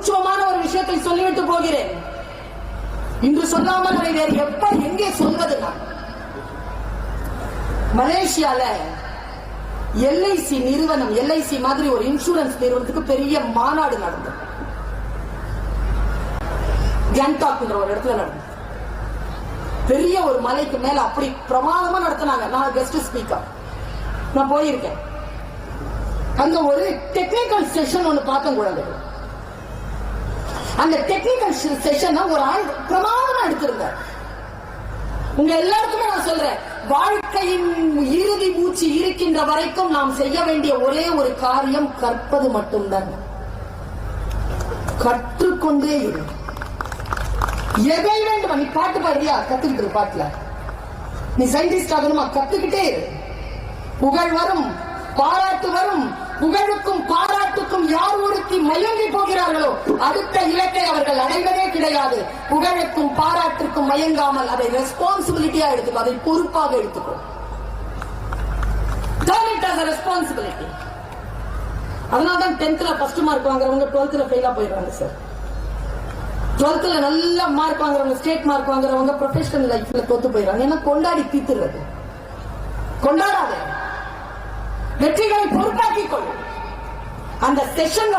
சூட்சமான ஒரு விஷயத்தை சொல்லிவிட்டு போகிறேன். இன்று சொல்லாமல் அதை வேறு எப்ப எங்கே சொல்வது நான் மலேசியால எல்ஐசி நிறுவனம் எல்ஐசி மாதிரி ஒரு இன்சூரன்ஸ் நிறுவனத்துக்கு பெரிய மாநாடு நடந்தது. கேங்டாக்ன்ற ஒரு இடத்துல நடந்தது. பெரிய ஒரு மலைக்கு மேல அப்படி பிரமாதமா நடத்தினாங்க. நான் கெஸ்ட் ஸ்பீக்கர் நான் போயிருக்கேன். அங்க ஒரு டெக்னிக்கல் செஷன் ஒன்று பார்த்தேன் குழந்தைகள் அந்த டெக்னிக்கல் செஷன் ஒரு ஆள் பிரமாதமா எடுத்திருந்தார். உங்க எல்லாருக்குமே நான் சொல்றேன் வாழ்க்கையின் இறுதி மூச்சு இருக்கின்ற வரைக்கும் நாம் செய்ய வேண்டிய ஒரே ஒரு காரியம் கற்பது மட்டும்தான். கற்றுக்கொண்டே இரு. எதை வேண்டும் நீ பாட்டு பாடுறியா? கத்துக்கிட்டு இரு பாட்டுல. நீ சயின்டிஸ்ட் ஆகணுமா? கத்துக்கிட்டே இரு. புகழ் வரும் பாராட்டு வரும் புகழுக்கும் பாராட்டுக்கும் நோக்கி மயங்கி போகிறார்களோ அடுத்த இலக்கை அவர்கள் அடைவதே கிடையாது. புகழுக்கும் பாராட்டுக்கும் மயங்காமல் அதை ரெஸ்பான்சிபிலிட்டியா எடுத்துக்கோ அதை பொறுப்பாக எடுத்துக்கோ. ரெஸ்பான்சிபிலிட்டி அதனால்தான் டென்த்ல ஃபர்ஸ்ட் மார்க் வாங்குறவங்க டுவெல்த்ல ஃபெயிலா போயிடுறாங்க சார் டுவெல்த்ல நல்ல மார்க் வாங்குறவங்க ஸ்டேட் மார்க் வாங்குறவங்க ப்ரொஃபஷனல் லைஃப்ல தோத்து போயிடுறாங்க. ஏன்னா கொண்டாடி தீத்துறது. கொண்டாடாத. வெற்றிகளை பொறுப்பாக்கிக் கொள். அந்த செஷன்ல